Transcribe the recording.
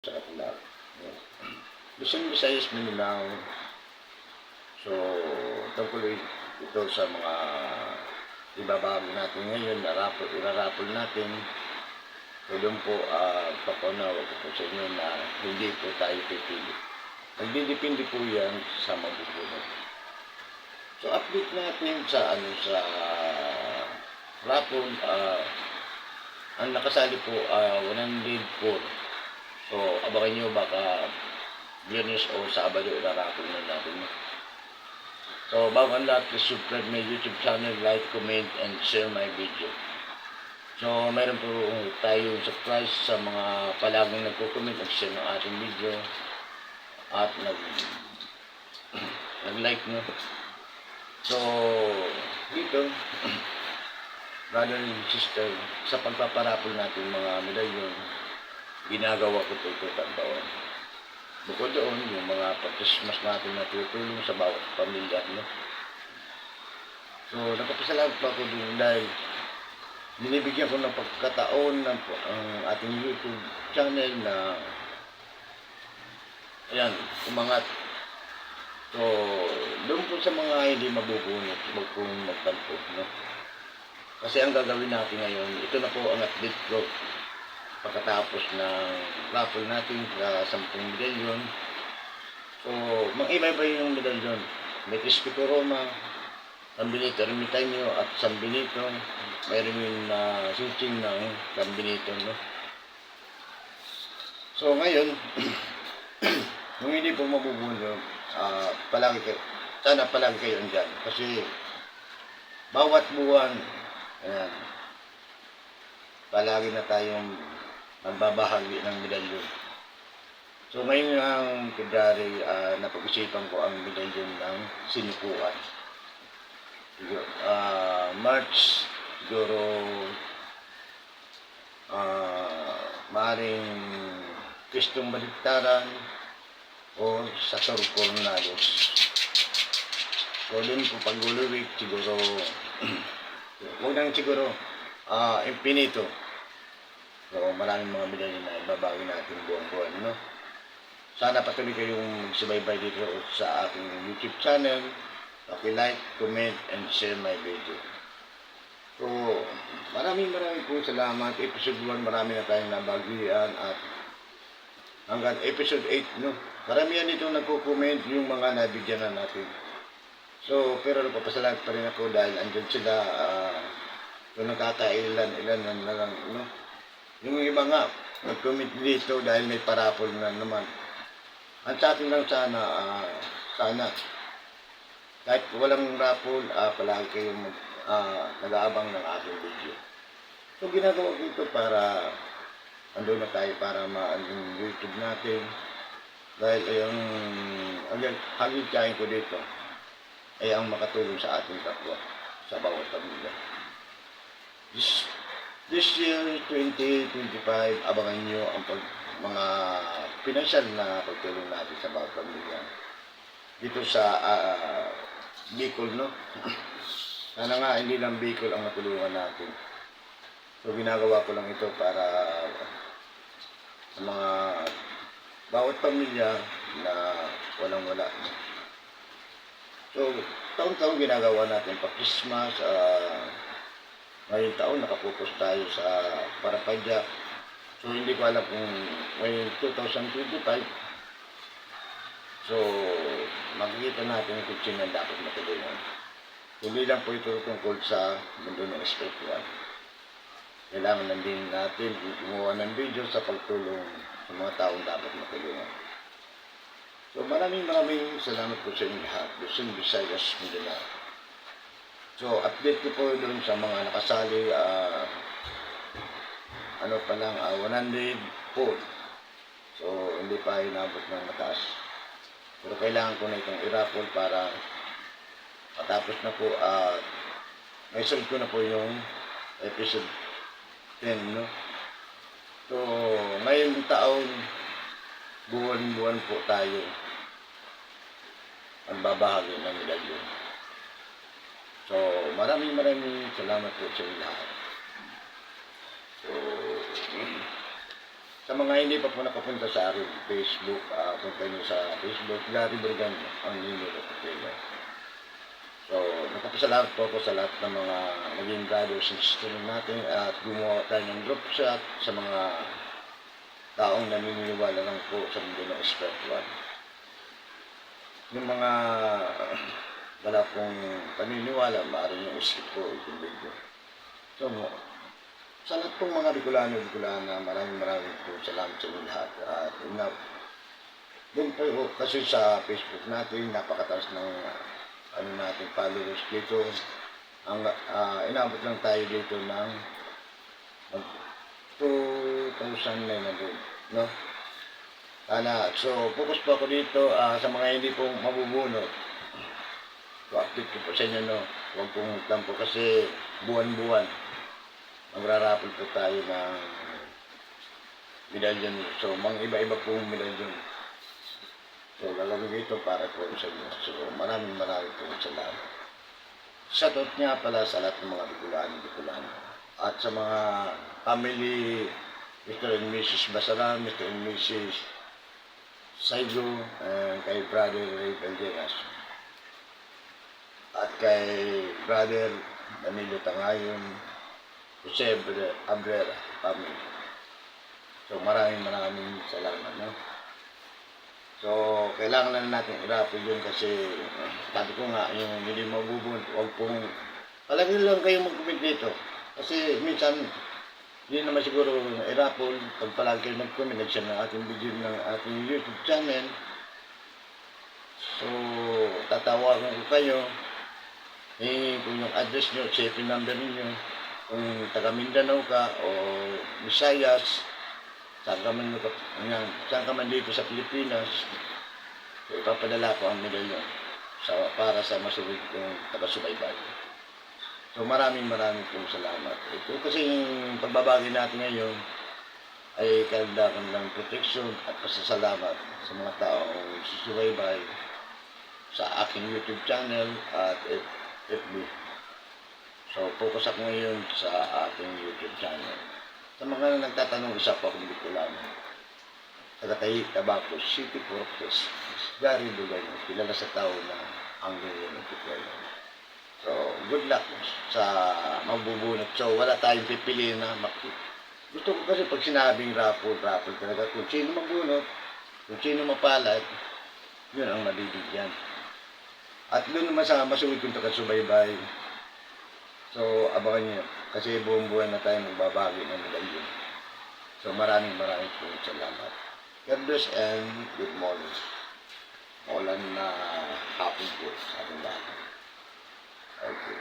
sa kanila. Luzon, Visayas, Mindanao. So, tungkol ito sa mga ibabagi natin ngayon, narapol, irarapol natin. So, po, uh, papunaw ko po sa inyo na hindi po tayo pipili. Nagdidepende po yan sa mabubunod. So, update natin sa ano sa rapol, ah, ang nakasali po, uh, 104. Abangan nyo baka Biyernes o Sabado irarapol na natin. So, bago ang lahat, please subscribe my YouTube channel, like, comment, and share my video. So, mayroon po tayong surprise sa mga palaging nagko-comment at share ng ating video at nag nag-like no. So, dito, brother and sister, sa pagpaparapol natin mga medalyon, ginagawa ko ito ito taon. Bukod doon, yung mga pag-Christmas natin na tutulong sa bawat pamilya. No? So, nagpapasalamat pa ako doon dahil binibigyan ko ng pagkataon ng ang ating YouTube channel na ayan, umangat. So, doon po sa mga hindi mabubunot, huwag pong magtampo. No? Kasi ang gagawin natin ngayon, ito na po ang update ko pagkatapos ng raffle natin sa 10 medalyon. So, mag-iba-iba yung medalyon. May Crispy Corona, San Benito Ermitaño at San Benito. Mayroon yung uh, switching ng San Benito. No? So, ngayon, kung hindi po mabubuno, uh, palagi kayo, sana palagi kayo andyan. Kasi, bawat buwan, ayan, palagi na tayong nagbabahagi ng medalyon. So ngayon ang February, uh, napag-isipan ko ang medalyon ng sinukuan. Uh, March, siguro uh, maaaring Kristong Baliktaran o sa Coronales. So dun po pag siguro, huwag nang siguro, uh, Infinito. So, maraming mga medalya na ibabawi natin buong-buwan, no? Sana patuloy kayong magsubaybay dito sa aking YouTube channel. Paki-like, comment, and share my video. So, maraming maraming po salamat. Episode 1, marami na tayong nabagian at hanggang episode 8, no? Karamihan dito nagko-comment yung mga nabigyan na natin. So, pero nagpapasalamat pa rin ako dahil andyan sila uh, kung nakakailan, ilan na lang, no? Yung iba nga, nag-commit dito dahil may parapol na naman. Ang sa atin lang sana, uh, sana, kahit walang rapol, uh, palagi kayong uh, nag-aabang ng aking video. So, ginagawa ko ito para ando na tayo para ma-ang YouTube natin. Dahil yung ang hagit ko dito ay ang makatulong sa ating kapwa sa bawat pamilya. This This year, 2025, abangan nyo ang pag, mga financial na pagtulong natin sa bawat pamilya. Dito sa uh, Bicol, no? Sana nga, hindi lang Bicol ang matulungan natin. So, ginagawa ko lang ito para sa mga bawat pamilya na walang-wala. So, taon-taon ginagawa natin pa Christmas, uh, ngayong taon nakapokus tayo sa Parapadya. So hindi ko alam kung ngayong 2025 So, makikita natin kung sino ang dapat matulungan. Hindi lang po ito tungkol sa mundo ng spiritual. Kailangan lang din natin gumawa ng video sa pagtulong sa mga taong dapat matulungan. So maraming maraming salamat po sa inyo lahat. Luzon, Visayas, Mindanao. So, update ko po doon sa mga nakasali, uh, ano pa lang, uh, 100 po. So, hindi pa inabot ng mataas. Pero kailangan ko na itong i-raffle para matapos na po, uh, may sold ko na po yung episode 10, no? So, ngayong taon, buwan-buwan po tayo ang babahagi ng medalyon. So, maraming maraming salamat po sa inyo lahat. So, Sa mga hindi pa po nakapunta sa akin, Facebook, uh, punta nyo sa Facebook, Gary Brigan, ang Nino Rockefeller. So, napapasalamat po ako sa lahat ng mga naging brothers and sisters natin at gumawa tayo ng group chat sa mga taong naniniwala lang po sa mundo ng spiritual. Yung mga wala pong paniniwala, maaaring yung skip po itong video. So, sa lahat pong mga Bicolano, Bicolana, maraming maraming po salamat sa inyo lahat. At yun na, doon po kasi sa Facebook natin, napakataas ng ah, ano natin, followers dito. Ang ah, inabot lang tayo dito ng ng 2,900, no? Sana, so focus po ako dito ah, sa mga hindi po mabubunot. Update ko po sa inyo, no? Huwag pong tampo kasi buwan-buwan magrarapol po tayo ng medalyon. So, mga iba-iba pong medalyon. So, lalagay dito para po sa inyo. So, maraming maraming po salamat. Shoutout nga pala sa lahat ng mga Bicolano, Bicolano. At sa mga family, Mr. and Mrs. Basaran, Mr. and Mrs. Saigo, and kay Brother Ray Valderas. Kay Brother Danilo Tangayon, Jose Abre- Abrera, family. So maraming maraming salamat, no? So, kailangan lang natin i-raffle yun kasi sabi ko nga, yung hindi mabubun, huwag pong, palagi lang kayo mag-comment dito. Kasi minsan, hindi naman siguro i-raffle, pag palagi kayo nag-comment, nag-share ng ating video ng ating YouTube channel. So, tatawagan ko kayo, eh, kung yung address nyo, shipping number niyo kung taga Mindanao ka o Visayas, saan ka man, yan, saan ka man dito sa Pilipinas, ipapadala ko ang medalyon sa, para sa masuwid kong taga-subaybay. So maraming maraming pong salamat. Ito kasi yung pagbabagi natin ngayon ay kailangan ng protection at pasasalamat sa mga taong susubaybay sa aking YouTube channel at FB. So, focus ako ngayon sa ating YouTube channel. Sa mga nagtatanong, isa po akong Bicolano. Tagatay, Tabaco City, Corpus. Gary Bulaño, kilala sa tao na ang lulu ng Bicolano. So, good luck sa mabubunot. So, wala tayong pipiliin na makit. Gusto ko kasi pag sinabing raffle, raffle talaga. Kung sino mabunot, kung sino mapalad, yun ang mabibigyan. At doon naman sa masuwid kong takasubaybay. So, abangan niyo. Kasi buong buwan na tayo magbabagi ng medalyon. So, maraming maraming po salamat. God bless and good morning. Maulan na ah, hapon po sa ating lahat. Okay.